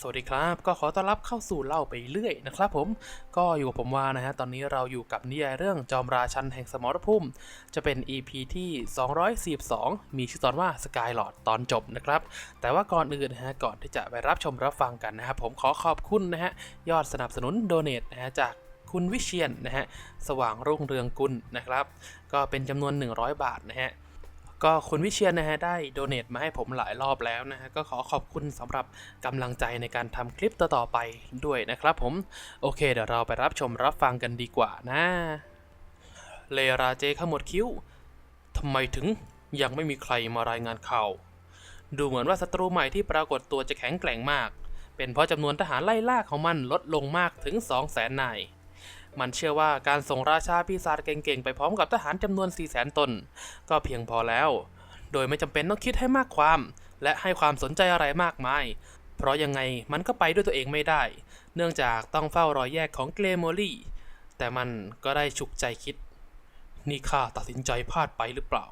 สวัสดีครับ ก็ขอต้อนรับเข้าสู่เล่าไปเรื่อยนะครับผมก็อยู่กับผมวานะฮะตอนนี้เราอยู่กับนิยายเรื่องจอมราชันแห่งสมรภูมิ จะเป็น EP ที่ 242 มีชื่อตอนว่า Skylord ตอนจบนะครับ แต่ว่าก่อนอื่นนะฮะก่อนที่จะไปรับชมรับฟังกันนะครับผมขอขอบคุณนะฮะยอดสนับสนุนโดเน a นะฮะจากคุณวิเชียนนะฮะสว่างรุ่งเรืองกุลนะครับ ก็เป็นจำนวน 100 บาทนะฮะ ก็คุณวิเชียนนะฮะได้โดเน a มาให้ผมหลายรอบแล้วนะฮะก็ขอขอบคุณสำหรับกำลังใจในการทำคลิปต่อๆไปด้วยนะครับผม โอเค เดี๋ยวเราไปรับชมรับฟังกันดีกว่านะเลราเจขมวดคิ้วทำไมถึงยังไม่มีใครมารายงานข่าวดูเหมือนว่าศัตรูใหม่ที่ปรากฏตัวจะแข็งแกร่งมาก เป็นเพราะจำนวนทหารไล่ล่าของมันลดลงมากถึง 2 0 0แสนนาย มันเชื่อว่าการส่งราชาปีศาจเก่งๆ ไปพร้อมกับทหารจำนวน 4 0 0แสนตน ก็เพียงพอแล้ว โดยไม่จำเป็นต้องคิดให้มากความ และให้ความสนใจอะไรมากมาย เพราะยังไงมันก็ไปด้วยตัวเองไม่ได้ เนื่องจากต้องเฝ้ารอยแยกของเกรโมลี่ แต่มันก็ได้ฉุกใจคิด นี่ข้าตัดสินใจพลาดไปหรือเปล่า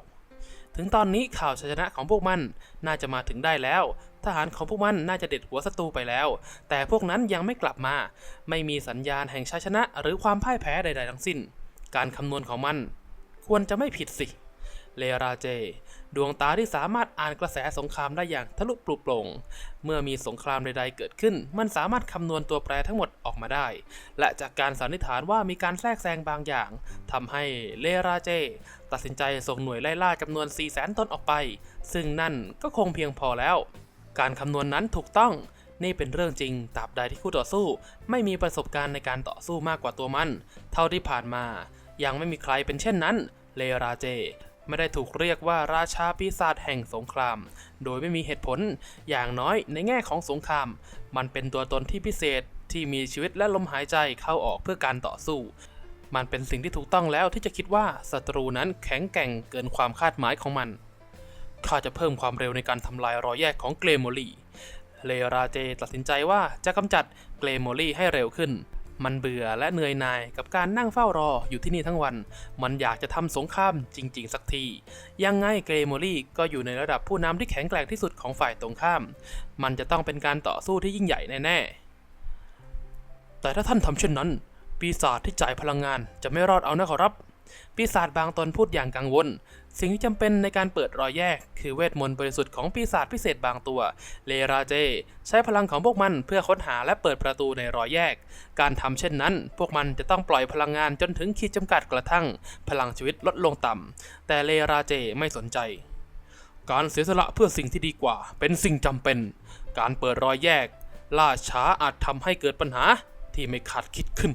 ถึงตอนนี้ข่าวชัยชนะของพวกมันน่าจะมาถึงได้แล้ว ทหารของพวกมันน่าจะเด็ดหัวศัตรูไปแล้ว แต่พวกนั้นยังไม่กลับมา ไม่มีสัญญาณแห่งชัยชนะ หรือความพ่ายแพ้ใด ๆ ทั้งสิ้น การคำนวณของมัน ควรจะไม่ผิดสิ เลราเจ ดวงตาที่สามารถอ่านกระแสสงครามได้อย่างทะลุปลุกโปร่ง เมื่อมีสงครามใด ๆ เกิดขึ้น มันสามารถคำนวณตัวแปรทั้งหมดออกมาได้ และจากการสันนิษฐานว่ามีการแทรกแซงบางอย่างทำให้เลราเจ ตัดสินใจส่งหน่วยไล่ล่าจำนวน4 0 0 0 0 0ตนออกไป ซึ่งนั่นก็คงเพียงพอแล้ว การคำนวณนนั้นถูกต้อง นี่เป็นเรื่องจริงตราบใดที่คู่ต่อสู้ ไม่มีประสบการณ์ในการต่อสู้มากกว่าตัวมัน เท่าที่ผ่านมา ยังไม่มีใครเป็นเช่นนั้น เลราเจ ไม่ได้ถูกเรียกว่าราชาปีศาจแห่งสงคราม โดยไม่มีเหตุผล อย่างน้อยในแง่ของสงคราม มันเป็นตัวตนที่พิเศษที่มีชีวิตและลมหายใจเข้าออกเพื่อการต่อสู้ มันเป็นสิ่งที่ถูกต้องแล้วที่จะคิดว่าศัตรูนั้นแข็งแกร่งเกินความคาดหมายของมัน ข้าจะเพิ่มความเร็วในการทำลายรอยแยกของเกรโมลีเลราเจตัดสินใจว่าจะกำจัดเกรโมลีให้เร็วขึ้น มันเบื่อและเหนื่อยหน่ายกับการนั่งเฝ้ารออยู่ที่นี่ทั้งวัน มันอยากจะทำสงครามจริง ๆ สักที ยังไงเกรโมลีก็อยู่ในระดับผู้นำที่แข็งแกร่งที่สุดของฝ่ายตรงข้าม มันจะต้องเป็นการต่อสู้ที่ยิ่งใหญ่แน่ๆ แต่ถ้าท่านทำเช่นนั้น ปีศาจที่จ่ายพลังงานจะไม่รอดเอานะขอรับ ปีศาจบางตนพูดอย่างกังวล สิ่งที่จำเป็นในการเปิดรอยแยก คือเวทมนต์บริสุทธิ์ของปีศาจพิเศษบางตัว เลราเจ ใช้พลังของพวกมันเพื่อค้นหาและเปิดประตูในรอยแยก การทำเช่นนั้น พวกมันจะต้องปล่อยพลังงานจนถึงขีดจำกัดกระทั่ง พลังชีวิตลดลงต่ำแต่เลราเจไม่สนใจ การเสียสละเพื่อสิ่งที่ดีกว่า เป็นสิ่งจำเป็น การเปิดรอยแยก ล่าช้าอาจทำให้เกิดปัญหาที่ไม่คาดคิดขึ้น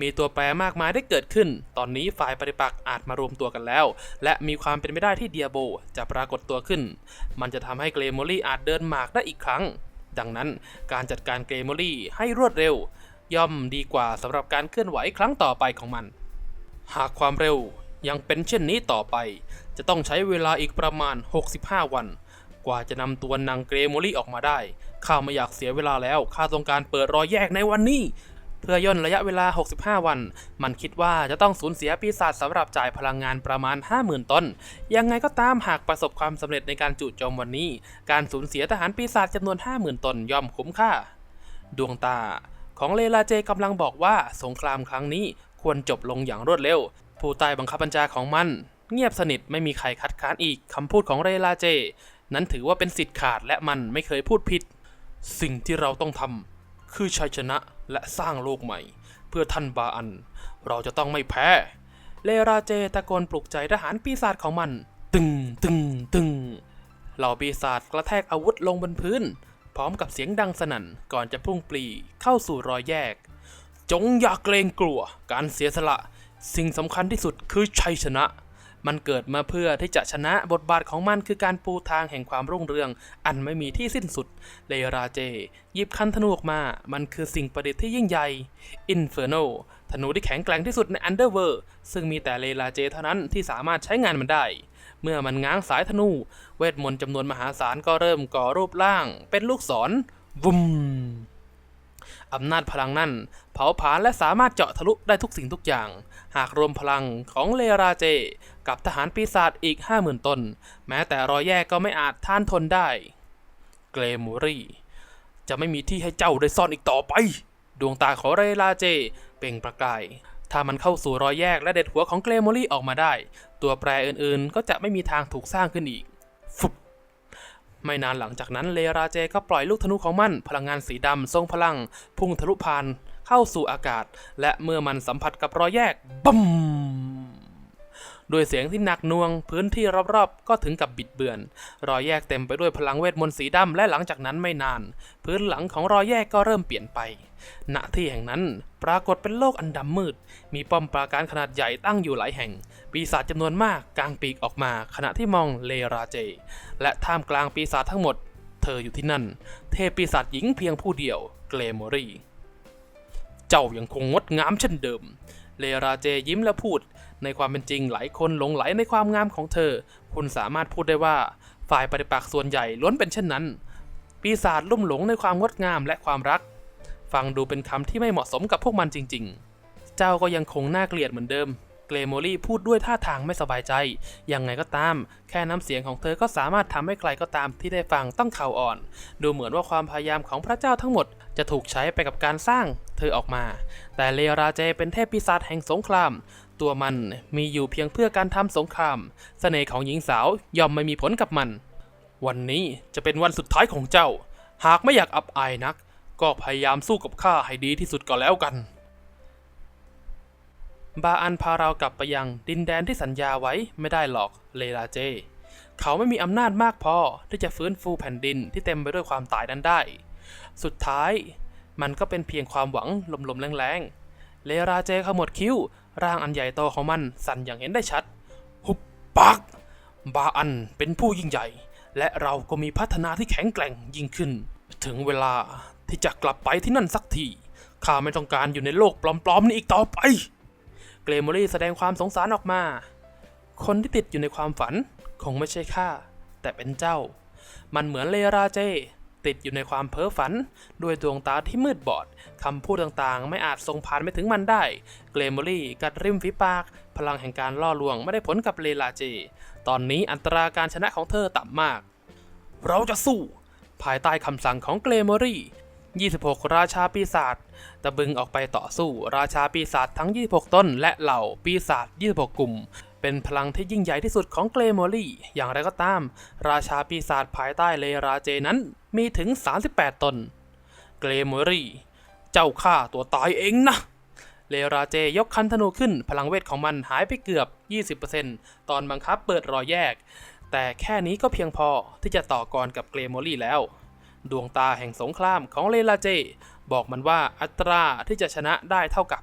มีตัวแปรมากมายได้เกิดขึ้น ตอนนี้ฝ่ายปฏิปักษ์อาจมารวมตัวกันแล้ว และมีความเป็นไปได้ที่เดียโบจะปรากฏตัวขึ้น มันจะทำให้เกรโมลี่อาจเดินหมากได้อีกครั้ง ดังนั้นการจัดการเกรโมลี่ให้รวดเร็ว ย่อมดีกว่าสำหรับการเคลื่อนไหวครั้งต่อไปของมัน หากความเร็วยังเป็นเช่นนี้ต่อไป จะต้องใช้เวลาอีกประมาณ 65 วัน กว่าจะนำตัวนางเกรโมลี่ออกมาได้ ข้าไม่อยากเสียเวลาแล้ว ข้าต้องการเปิดรอยแยกในวันนี้ เพื่อย่นระยะเวลา 65 วัน มันคิดว่าจะต้องสูญเสียปีศาจสำหรับจ่ายพลังงานประมาณ 50,000 ต้น ยังไงก็ตามหากประสบความสำเร็จในการจู่โจมวันนี้ การสูญเสียทหารปีศาจจำนวน 50,000 ต้นย่อมคุ้มค่า ดวงตา ของเลลาเจกำลังบอกว่าสงครามครั้งนี้ควรจบลงอย่างรวดเร็ว ผู้ใต้บังคับบัญชาของมัน เงียบสนิทไม่มีใครคัดค้านอีกคำพูดของเรลาเจ นั้นถือว่าเป็นสิทธิ์ขาดและมันไม่เคยพูดผิด สิ่งที่เราต้องทำคือชัยชนะ และสร้างโลกใหม่ เพื่อท่านบาอัน เราจะต้องไม่แพ้ เลราเจตะโกนปลุกใจทหารปีศาจของมัน ตึงตึงตึงเหล่าปีศาจกระแทกอาวุธลงบนพื้น พร้อมกับเสียงดังสนั่นก่อนจะพุ่งปรีเข้าสู่รอยแยก จงอย่าเกรงกลัว การเสียสละ สิ่งสำคัญที่สุดคือชัยชนะ มันเกิดมาเพื่อที่จะชนะบทบาทของมันคือการปูทางแห่งความรุ่งเรือง อันไม่มีที่สิ้นสุด เลราเจ หยิบคันธนูออกมา มันคือสิ่งประดิษฐ์ที่ยิ่งใหญ่ อินเฟอร์โนธนูที่แข็งแกร่งที่สุดในอันเดอร์เวอร์ซึ่งมีแต่เลราเจเท่านั้นที่สามารถใช้งานมันได้ เมื่อมันง้างสายธนู เวทมนต์จำนวนมหาศาลก็เริ่มก่อรูปร่าง เป็นลูกศรวุม อำนาจพลังนั่น เผาผลาญและสามารถเจาะทะลุได้ทุกสิ่งทุกอย่าง หากรวมพลังของเลราเจ กับทหารปีศาจอีก 50,000ตน แม้แต่รอยแยกก็ไม่อาจท่านทนได้ เกรมูรี่จะไม่มีที่ให้เจ้าได้ซ่อนอีกต่อไป ดวงตาของเรลาเจ เปล่งประกาย ถ้ามันเข้าสู่รอยแยกและเด็ดหัวของเกรโมลี่ออกมาได้ ตัวแปรอื่นๆ ก็จะไม่มีทางถูกสร้างขึ้นอีก ไม่นานหลังจากนั้นเลราเจก็ปล่อยลูกธนูของมันพลังงานสีดำทรงพลัง พุ่งทะลุผ่าน เข้าสู่อากาศ และเมื่อมันสัมผัสกับรอยแยกบัม ด้วยเสียงที่หนักน่วง พื้นที่รอบๆ ก็ถึงกับบิดเบือน รอยแยกเต็มไปด้วยพลังเวทมนต์สีดำและหลังจากนั้นไม่นาน พื้นหลังของรอยแยกก็เริ่มเปลี่ยนไปณที่แห่งนั้นปรากฏเป็นโลกอันดำมืด มีป้อมปราการขนาดใหญ่ตั้งอยู่หลายแห่ง ปีศาจจำนวนมากกางปีกออกมาขณะที่มองเลราเจ และท่ามกลางปีศาจทั้งหมด เธออยู่ที่นั่น เทพปีศาจหญิงเพียงผู้เดียว เกรโมรีเจ้ายังคงงดงามเช่นเดิม เลราเจยิ้มและพูด ในความเป็นจริงหลายคนหลงไหลในความงามของเธอ คุณสามารถพูดได้ว่า ฝ่ายปฏิปักษ์ส่วนใหญ่ล้วนเป็นเช่นนั้น ปีศาจลุ่มหลงในความงดงามและความรัก ฟังดูเป็นคำที่ไม่เหมาะสมกับพวกมันจริง ๆ เจ้าก็ยังคงน่าเกลียดเหมือนเดิมเกรโมลี่พูดด้วยท่าทางไม่สบายใจ ยังไงก็ตาม แค่น้ำเสียงของเธอก็สามารถทำให้ใครก็ตามที่ได้ฟังต้องเข่าอ่อน ดูเหมือนว่าความพยายามของพระเจ้าทั้งหมด จะถูกใช้ไปกับการสร้าง เธอออกมา แต่เลราเจเป็นเทพปีศาจแห่งสงคราม ตัวมันมีอยู่เพียงเพื่อการทำสงครามเสน่ห์ของหญิงสาวย่อมไม่มีผลกับมัน วันนี้จะเป็นวันสุดท้ายของเจ้า หากไม่อยากอับอายนัก ก็พยายามสู้กับข้าให้ดีที่สุดก็แล้วกัน บาอันพาเรากลับไปยังดินแดนที่สัญญาไว้ไม่ได้หรอกเลลาเจ เขาไม่มีอำนาจมากพอที่จะฟื้นฟูแผ่นดินที่เต็มไปด้วยความตายนั้นได้ สุดท้าย มันก็เป็นเพียงความหวังลมๆแรงๆ เลราเจขมวดคิ้ว ร่างอันใหญ่โตของมันสั่นอย่างเห็นได้ชัด หุบปาก บาอันเป็นผู้ยิ่งใหญ่ และเราก็มีพัฒนาที่แข็งแกร่งยิ่งขึ้น ถึงเวลาที่จะกลับไปที่นั่นสักที ข้าไม่ต้องการอยู่ในโลกปลอมๆนี้อีกต่อไป เกรโมรี่แสดงความสงสารออกมา คนที่ติดอยู่ในความฝันคงไม่ใช่ข้าแต่เป็นเจ้า มันเหมือนเลราเจ ติดอยู่ในความเพ้อฝัน ด้วยดวงตาที่มืดบอด คำพูดต่างๆ ไม่อาจส่งผ่านไปถึงมันได้ เกรโมรี่กัดริมฝีปาก พลังแห่งการล่อลวงไม่ได้ผลกับเลราเจ ตอนนี้อัตราการชนะของเธอต่ำมาก เราจะสู้ ภายใต้คำสั่งของเกรโมรี่26 ราชาปีศาจตะบึงออกไปต่อสู้ ราชาปีศาจทั้ง 26 ต้น และเหล่าปีศาจ26 กลุ่ม เป็นพลังที่ยิ่งใหญ่ที่สุดของเกรโมลี่ อย่างไรก็ตาม ราชาปีศาจภายใต้เลราเจนั้นมีถึง 38 ตน เกรโมรี่ เจ้าฆ่าตัวตายเองนะ เลราเจยกคันธนูขึ้น พลังเวทของมันหายไปเกือบ 20%ตอนบังคับเปิดรอยแยก แต่แค่นี้ก็เพียงพอที่จะต่อกรกับเกรโมลี่แล้ว ดวงตาแห่งสงครามของเลลาเจ บอกมันว่าอัตราที่จะชนะได้เท่ากับ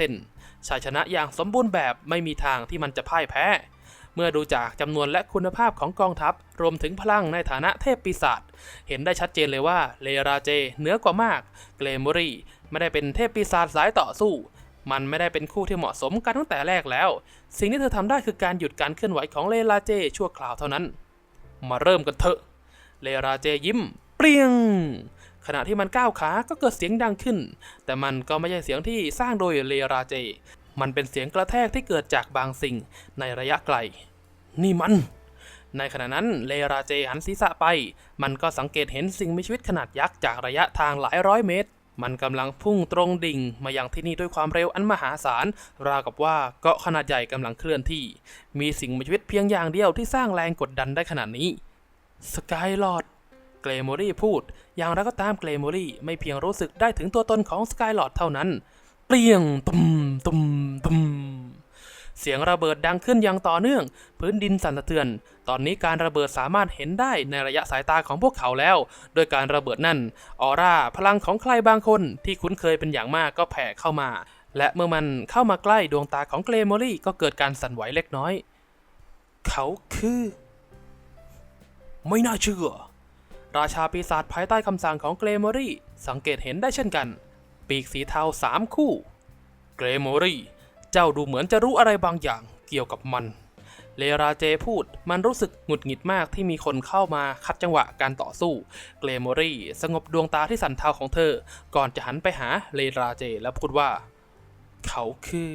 100%ชัยชนะอย่างสมบูรณ์แบบไม่มีทางที่มันจะพ่ายแพ้ เมื่อดูจากจำนวนและคุณภาพของกองทัพ รวมถึงพลังในฐานะเทพปีศาจเห็นได้ชัดเจนเลยว่าเลราเจเหนือกว่ามาก เกรโมรีไม่ได้เป็นเทพปีศาจสายต่อสู้มันไม่ได้เป็นคู่ที่เหมาะสมกันตั้งแต่แรกแล้ว สิ่งที่เธอทำได้คือการหยุดการเคลื่อนไหวของเลราเจชั่วคราวเท่านั้น มาเริ่มกันเถอะ เลราเจยิ้ม เปรียง ขณะที่มันก้าวขาก็เกิดเสียงดังขึ้น แต่มันก็ไม่ใช่เสียงที่สร้างโดยเลราเจ มันเป็นเสียงกระแทกที่เกิดจากบางสิ่งในระยะไกล นี่มัน ในขณะนั้นเลราเจหันศีรษะไป มันก็สังเกตเห็นสิ่งมีชีวิตขนาดยักษ์จากระยะทางหลายร้อยเมตร มันกำลังพุ่งตรงดิ่งมาอยังที่นี่ด้วยความเร็วอันมหาศาล ราวกับว่าเกาะขนาดใหญ่กำลังเคลื่อนที่ มีสิ่งมีชีวิตเพียงอย่างเดียวที่สร้างแรงกดดันได้ขนาดนี้สกายลอด เกรโมรี่พูด อย่างไรก็ตามเกรโมรี่ไม่เพียงรู้สึกได้ถึงตัวตนของสกายลอดเท่านั้น เปลี่ยงตุมตุมตุมเสียงระเบิดดังขึ้นอย่างต่อเนื่อง พื้นดินสั่นสะเทือน ตอนนี้การระเบิดสามารถเห็นได้ในระยะสายตาของพวกเขาแล้ว โดยการระเบิดนั่น ออร่าพลังของใครบางคนที่คุ้นเคยเป็นอย่างมากก็แผ่เข้ามา และเมื่อมันเข้ามาใกล้ดวงตาของเกรโมรี่ก็เกิดการสั่นไหวเล็กน้อย เขาคือ ไม่น่าเชื่อ ราชาปีศาจภายใต้คำสั่งของเกรโมรี่ สังเกตเห็นได้เช่นกัน ปีกสีเทาสามคู่ เกรโมรี่ เจ้าดูเหมือนจะรู้อะไรบางอย่างเกี่ยวกับมัน เลราเจพูดมันรู้สึกหงุดหงิดมากที่มีคนเข้ามาคัดจังหวะการต่อสู้ เกรโมรี่ สงบดวงตาที่สันเทาของเธอ ก่อนจะหันไปหาเลราเจแล้วพูดว่า เขาคือ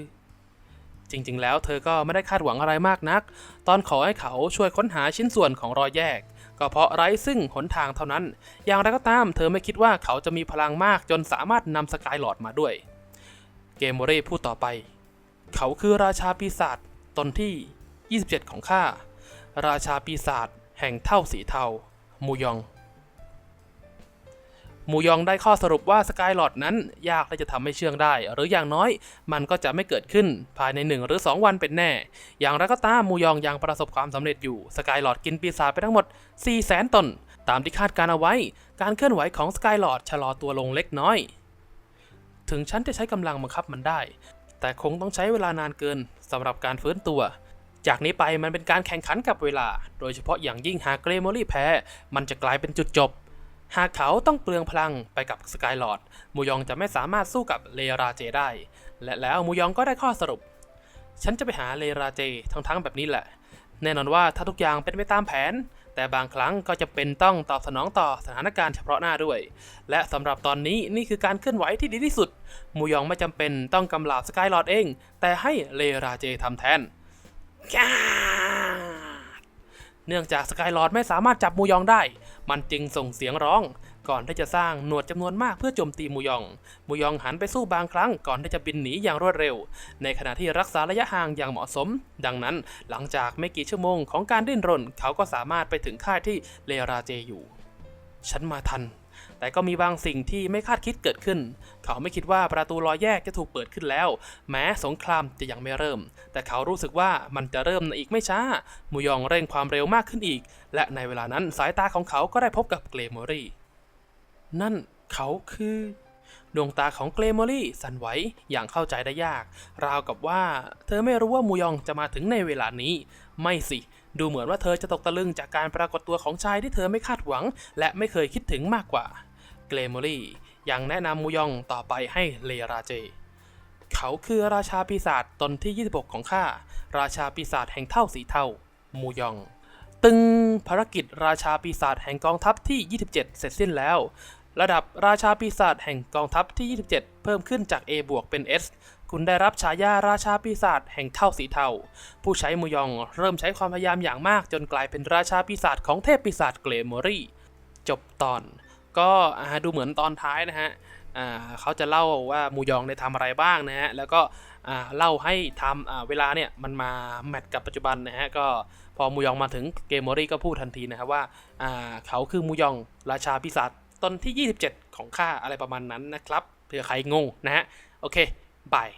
จริง ๆ แล้วเธอก็ไม่ได้คาดหวังอะไรมากนัก ตอนขอให้เขาช่วยค้นหาชิ้นส่วนของรอยแยก ก็เพราะไร้ซึ่งหนทางเท่านั้น อย่างไรก็ตามเธอไม่คิดว่าเขาจะมีพลังมากจนสามารถนำสกายหลอดมาด้วย เกมโมเร่พูดต่อไป เขาคือราชาปีศาจตนที่ 27 ของข้า ราชาปีศาจแห่งเท่าสีเทา มูยอง มูยองได้ข้อสรุปว่าสกายหลอดนั้นยากที่จะทำให้เชื่องได้ หรืออย่างน้อยมันก็จะไม่เกิดขึ้นภายในหนึ่งหรือ 2 วันเป็นแน่ อย่างไรก็ตามมูยองยังประสบความสำเร็จอยู่สกายหลอดกินปีศาจไปทั้งหมด 4 0 0แสนตน ตามที่คาดการเอาไว้ การเคลื่อนไหวของสกายหลอดชะลอตัวลงเล็กน้อย ถึงฉันจะใช้กำลังบังคับมันได้ แต่คงต้องใช้เวลานานเกินสำหรับการฟื้นตัวจากนี้ไปมันเป็นการแข่งขันกับเวลา โดยเฉพาะอย่างยิ่งหากเกรโมลี่แพ้ มันจะกลายเป็นจุดจบ หากเขาต้องเปลืองพลังไปกับสกายลอดมูยองจะไม่สามารถสู้กับเลราเจได้ และแล้วมูยองก็ได้ข้อสรุป ฉันจะไปหาเลราเจทั้งๆแบบนี้แหละ แน่นอนว่าถ้าทุกอย่างเป็นไปตามแผน แต่บางครั้งก็จะเป็นต้องตอบสนองต่อสถานการณ์เฉพาะหน้าด้วย และสำหรับตอนนี้นี่คือการเคลื่อนไหวที่ดีที่สุด มูยองไม่จำเป็นต้องกำลาบสกายลอดเอง แต่ให้เลราเจทำแทนเนื่องจากสกายลอดไม่สามารถจับมูยองได้ มันจึงส่งเสียงร้อง ก่อนที่จะสร้างหนวดจำนวนมากเพื่อโจมตีมูยอง มูยองหันไปสู้บางครั้งก่อนที่จะบินหนีอย่างรวดเร็ว ในขณะที่รักษาระยะห่างอย่างเหมาะสม ดังนั้นหลังจากไม่กี่ชั่วโมงของการดิ้นรน เขาก็สามารถไปถึงค่ายที่เลราเจอยู่ ฉันมาทัน แต่ก็มีบางสิ่งที่ไม่คาดคิดเกิดขึ้น เขาไม่คิดว่าประตูรอยแยกจะถูกเปิดขึ้นแล้ว แม้สงครามจะยังไม่เริ่ม แต่เขารู้สึกว่ามันจะเริ่มในอีกไม่ช้ามูยองเร่งความเร็วมากขึ้นอีก และในเวลานั้นสายตาของเขาก็ได้พบกับเกรโมรี่ นั่นเขาคือ ดวงตาของเกรโมรี่สั่นไหวอย่างเข้าใจได้ยาก ราวกับว่า เธอไม่รู้ว่ามูยองจะมาถึงในเวลานี้ ไม่สิดูเหมือนว่าเธอจะตกตะลึงจากการปรากฏตัวของชายที่เธอไม่คาดหวัง และไม่เคยคิดถึงมากกว่า เกรโมรี่ยังแนะนำมูยองต่อไปให้เลราเจ เขาคือราชาปีศาจตนที่ 26 ของข้า ราชาปีศาจแห่งเท่าสีเท่า มูยอง ตึงภารกิจราชาปีศาจแห่งกองทัพที่ 27 เสร็จสิ้นแล้ว ระดับราชาปีศาจแห่งกองทัพที่ 27 เพิ่มขึ้นจาก A บวกเป็น S คุณได้รับฉายาราชาปีศาจแห่งเท่าสีเทา ผู้ใช้มูยองเริ่มใช้ความพยายามอย่างมากจนกลายเป็นราชาปีศาจของเทพปีศาจเกรโมรี่ จบตอน ก็ดูเหมือนตอนท้ายนะฮะเขาจะเล่าว่ามูยองได้ทำอะไรบ้างนะฮะแล้วก็เล่าให้ทำเวลาเนี่ยมันมาแมทกับปัจจุบันนะฮะก็พอมูยองมาถึงเกมโมรี่ก็พูดทันทีนะครับว่าเขาคือมูยองราชาปีศาจตนที่ 27 ของข้าอะไรประมาณนั้นนะครับเผื่อใครงงนะฮะโอเคบาย